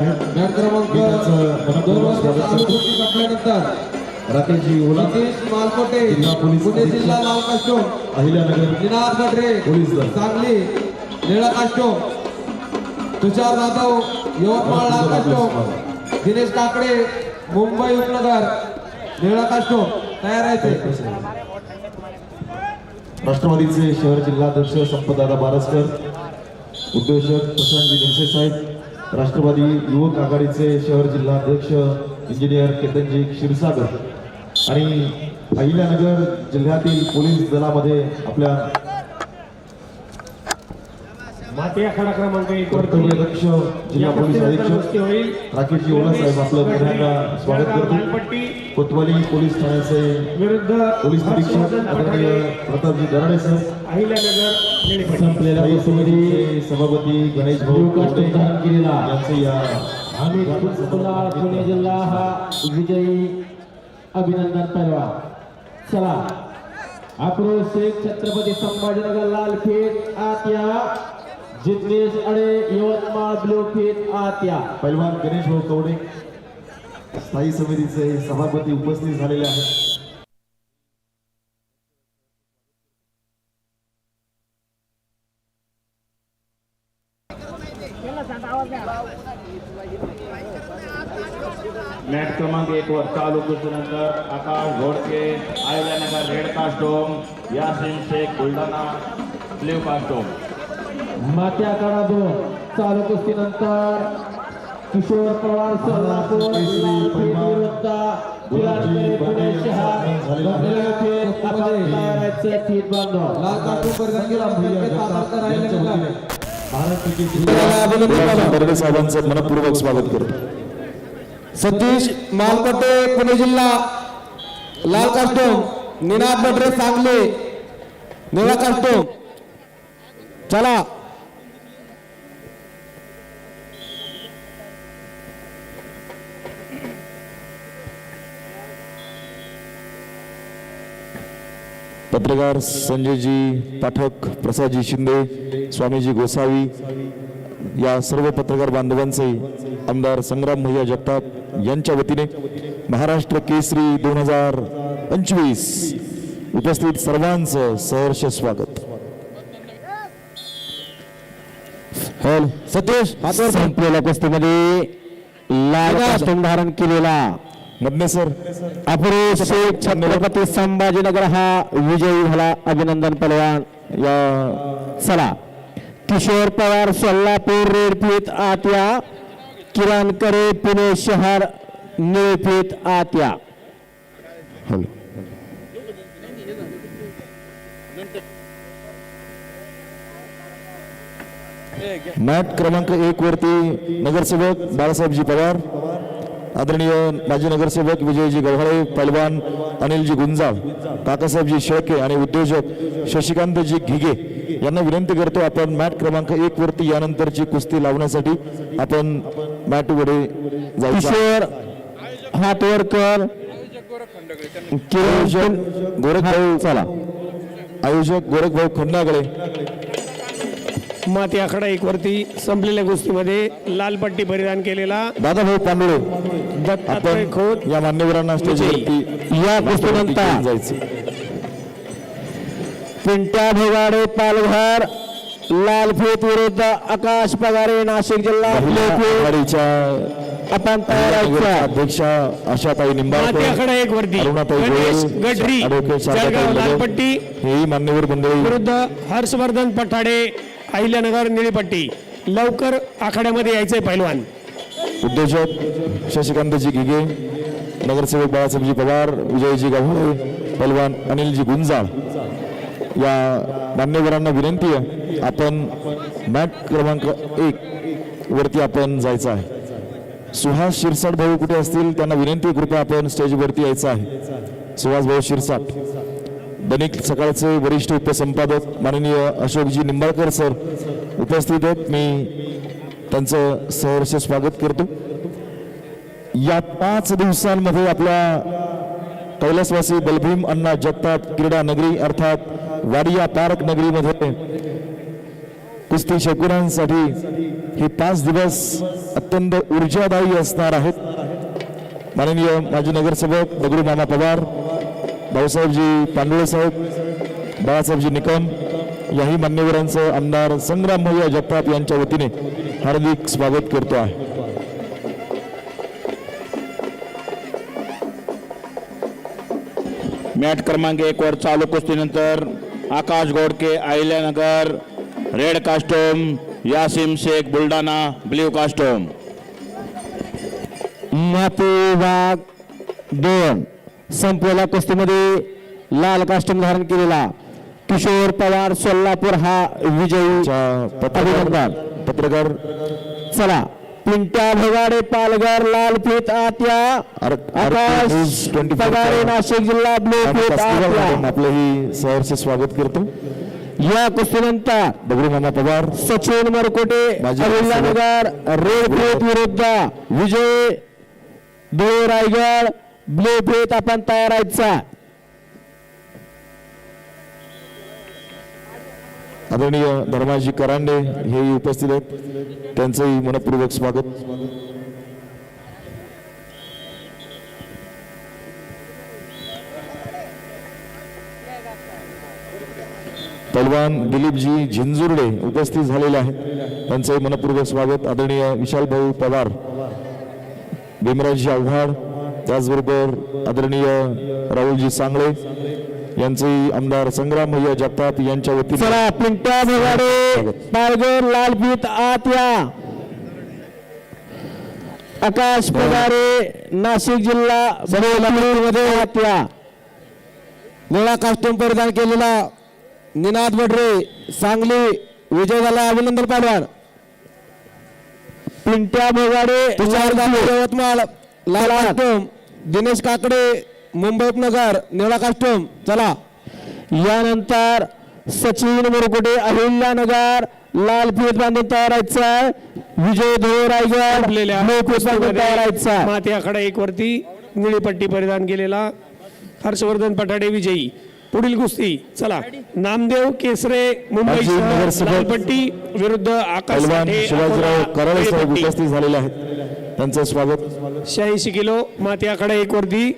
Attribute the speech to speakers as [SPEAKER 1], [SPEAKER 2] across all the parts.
[SPEAKER 1] क्रमांक
[SPEAKER 2] राकेशजी ओला
[SPEAKER 1] मालकोटे
[SPEAKER 2] जिल्हा
[SPEAKER 1] पुणे जिल्हा लाल कास्टोम
[SPEAKER 2] अहिल्यानगर
[SPEAKER 1] निनाद गडरे
[SPEAKER 2] पोलीस दल.
[SPEAKER 1] सांगली निळा कास्टोम तुषार जाधव यवतमाळ लाल कास्टोम दिनेश काकडे मुंबई उपनगर निळा कास्टोम तयार आहे
[SPEAKER 2] राष्ट्रवादीचे शहर जिल्हाध्यक्ष संपदादा बारसकर उद्योजक प्रशांतजी निमसे साहेब राष्ट्रवादी युवक आघाडीचे शहर जिल्हाध्यक्ष इंजिनियर केतनजी क्षीरसागर. आणि अहिल्यानगर जिल्ह्यातील पोलीस दलामध्ये आपल्या
[SPEAKER 3] माती आखाडा क्रमांक एक
[SPEAKER 2] कर्तव्यदक्ष जिल्हा पोलीस अधीक्षक
[SPEAKER 3] होईल
[SPEAKER 2] राकेशजी ओला साहेब आपलं पुन्हा स्वागत करतो. कोतवाली पोलीस ठाण्याचे
[SPEAKER 3] विरुद्ध
[SPEAKER 2] पोलीस निरीक्षक आदरणीय प्रतापजी दराडे
[SPEAKER 3] अहिल्यानगर निळीपट्टी
[SPEAKER 2] संपलेल्या समिती सभापती गणेश भाऊ कोटे यांचे या
[SPEAKER 4] आम्ही पुणे जिल्हा हा विजयी अभिनंदन परवा चला. शेख छत्रपती संभाजीनगर लाल फेट आत्या जिग्नेश अडे यवतमाळ ब्लू फेट आत्या.
[SPEAKER 2] पैलवान गणेश भाऊ कवडे स्थायी समितीचे सभापती उपस्थित झालेले आहेत.
[SPEAKER 5] मॅच क्रमांक एक वर चालू कुस्तीनंतर Akash Ghodke Ahilyanagar red costume Yasin Shaikh Buldhana blue costume
[SPEAKER 4] मात्या काढा दोन चालू कुस्तीनंतर किशोर पवार सोलापूर
[SPEAKER 2] साहेबांचं मनपूर्वक स्वागत करतो.
[SPEAKER 1] सतीश मालपटे पुणे जिल्हा. लाल कास्टोम निनाद बडरे सांगली. निळा कास्टोम चला.
[SPEAKER 2] पत्रकार संजयजी पाठक प्रसादजी शिंदे स्वामीजी गोसावी या सर्व पत्रकार बांधवांचे आमदार संग्राम भैया जगताप यांच्या वतीने महाराष्ट्र केसरी दोन हजार पंचवीस उपस्थित सर्वांचं सहर्ष स्वागत.
[SPEAKER 4] हॉल सतीश संपलेल्या कुस्तीमध्ये लाल धारण केलेला
[SPEAKER 2] मधने सर
[SPEAKER 4] अपुरुष शेख छत्रपती संभाजीनगर हा विजयी झाला अभिनंदन पलवान। या चला किशोर पवार सोलापूर रेडपीत आत्या। किरण करे पुणे शहर निळपीत आत्या
[SPEAKER 2] मॅट क्रमांक एक वरती नगरसेवक बाळासाहेबजी पवार। आदरणीय माजी नगरसेवक विजयजी गव्हाळे पैलवान अनिलजी गुंजाळ काकासाहेबजी शेळके आणि उद्योजक शशिकांतजी घिगे यांना विनंती करतो आपण मॅट क्रमांक एक वरती यानंतरची कुस्ती लावण्यासाठी आपण मॅट वर जायचं
[SPEAKER 4] किशोर हातवरकर
[SPEAKER 2] गोरखभाऊ
[SPEAKER 4] चला.
[SPEAKER 2] आयोजक गोरखभाऊ खंडागळे.
[SPEAKER 3] माती आखाडा एक वरती संपलेल्या कुस्तीमध्ये लाल पट्टी परिधान केलेला
[SPEAKER 2] दादाभाऊ पांडुळे
[SPEAKER 3] दत्तात्रय खोत
[SPEAKER 2] या मान्यवरांना स्टेजवरती
[SPEAKER 4] या कुस्तीनंतर
[SPEAKER 2] जायचं.
[SPEAKER 4] पिंट्या भोगाडे पालघर लालफेत विरुद्ध आकाश पगारे नाशिक जिल्हा आपण
[SPEAKER 2] अध्यक्षा आशाताई निंबाळकर
[SPEAKER 3] एक वरती. गडरी लालपट्टी
[SPEAKER 2] हेही मान्यवर मंडळी.
[SPEAKER 3] विरुद्ध हर्षवर्धन पठाडे अहिल्यानगर निळीपट्टी. लवकर आखाड्यामध्ये यायचं आहे पैलवान.
[SPEAKER 2] उद्योजक शशिकांतजी गिगे नगरसेवक बाळासाहेबजी पवार विजयजी गव्हाळे पलवान अनिलजी गुंजाळ. या मान्यवरांना विनंती आहे आपण मॅट क्रमांक एक वरती आपण जायचं आहे. सुहास शिरसाट भाऊ कुठे असतील त्यांना विनंती कृपया आपण स्टेजवरती यायचं आहे. सुहास भाऊ शिरसाट. दैनिक सकाळचे वरिष्ठ उपसंपादक माननीय अशोकजी निंबाळकर सर उपस्थित आहेत. मी त्यांचं सहर्ष स्वागत करतो. या पाच दिवसांमध्ये आपल्या कैलासवासी बलभीम अण्णा जगताप क्रीडा नगरी अर्थात वाडिया पार्क नगरीमध्ये कुस्ती शौकीनांसाठी हे पाच दिवस अत्यंत ऊर्जादायी असणार आहेत. माननीय माजी नगरसेवक दगडू मामा पवार भाऊसाहेबजी पांडुळे साहेब बाळासाहेबजी निकम याही मान्यवरांचं आमदार संग्राम भैया जगताप यांच्या वतीने हार्दिक स्वागत करतो आहे.
[SPEAKER 5] मॅट क्रमांक एक वर चालू कुस्तीनंतर Akash Godke Ahilyanagar red costume Yasin Shaikh Buldhana blue costume.
[SPEAKER 4] दोन. संपलेल्या कुस्तीमध्ये लाल कास्टूम धारण केलेला किशोर पवार सोलापूर हा विजयी.
[SPEAKER 2] पत्रकार पत्रकार.
[SPEAKER 4] चला पिंट्या भोगाडे पालघर लाल फीत आत्या आकाश पगारे नाशिक जिल्हा ब्लू
[SPEAKER 2] आणि
[SPEAKER 4] फीत
[SPEAKER 2] कास्कीवाल मॅडम
[SPEAKER 4] आत्या
[SPEAKER 2] आपलंही सहर्ष स्वागत करतो.
[SPEAKER 4] या कुस्तीनंतर
[SPEAKER 2] दगडू मामा पवार
[SPEAKER 4] सचिन मरकोटे अहिल्यानगर रेड विरुद्ध विजय धुळे रायगड ब्लू फीत आपण तयार आहेतचा
[SPEAKER 2] आदरणीय धर्माजी करांडे हेही उपस्थित आहेत. त्यांचंही मनपूर्वक स्वागत. पलवान दिलीपजी झिंजुर्डे उपस्थित झालेले आहेत. त्यांचंही मनपूर्वक स्वागत. आदरणीय विशाल भाऊ पवार. भीमराजजी आव्हाड. त्याचबरोबर आदरणीय राहुलजी सांगळे यांचेही आमदार संग्राम भैया जगताप यांच्या वतीने
[SPEAKER 4] चला पिंट्या भोगाडे पालघर लालपीत आत या आकाश पगारे नाशिक जिल्हा मध्ये आत या निळा कास्ट्यूम परिधान केलेला निनाद बडरे सांगली विजय झाला अभिनंदन पाडवार पिंट्या भोगाडे यवतमाळ. लाल दिनेश काकडे मुंबई उपनगर निळा कास्ट्यूम चला. यानंतर सचिन मुरकुटे अहिल्यानगर लाल फीत बांधून तयार आहे विजय धुळे रायगड तयार
[SPEAKER 3] माती आखाडा एक वरती निळी पट्टी परिधान केलेला हर्षवर्धन पठाडे विजयी. पुढील कुस्ती चला. नामदेव केसरे मुंबई लालपट्टी विरुद्ध आकाश
[SPEAKER 2] शिवाजीराव. उपस्थित झालेले आहेत. त्यांचं स्वागत.
[SPEAKER 3] शहाऐंशी किलो माती आखाडा एक वरती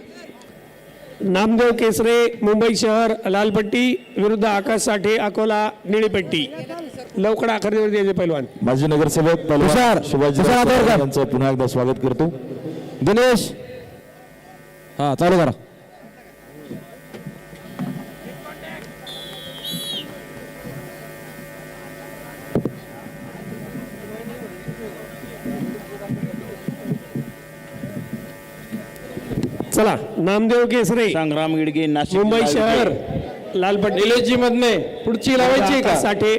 [SPEAKER 3] नामदेव केसरे मुंबई शहर लालपट्टी विरुद्ध आकाश साठे अकोला निळीपट्टी लवकर आखरीवर द्यायचे पैलवान.
[SPEAKER 2] माजी नगरसेवक पैलवान
[SPEAKER 4] आदरकर.
[SPEAKER 2] यांचं पुन्हा एकदा स्वागत करतो.
[SPEAKER 4] दिनेश. हा चालू करा.
[SPEAKER 3] चला नामदेव केसरे
[SPEAKER 5] संग्राम गिडगे नाशिक
[SPEAKER 3] मुंबई शहर. लालपट्टी.
[SPEAKER 4] मधने पुढची लावायची
[SPEAKER 3] Akash Sathe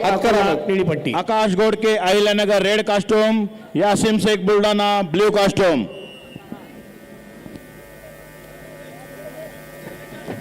[SPEAKER 3] निळीपट्टी.
[SPEAKER 5] Akash Godke Ahilyanagar red costume Yasin Shaikh Buldhana blue costume.